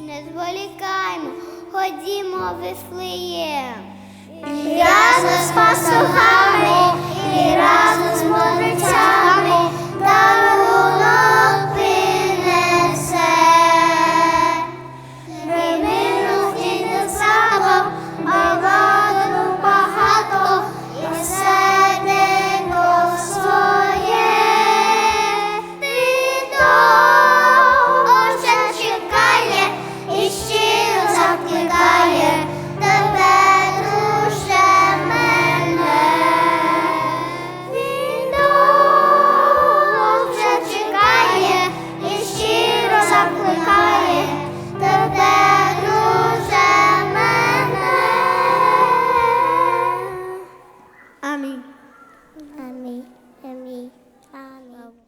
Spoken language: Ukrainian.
не зволікаймо, ходімо вислиє. Я нас пасуга. আমি আমি আমি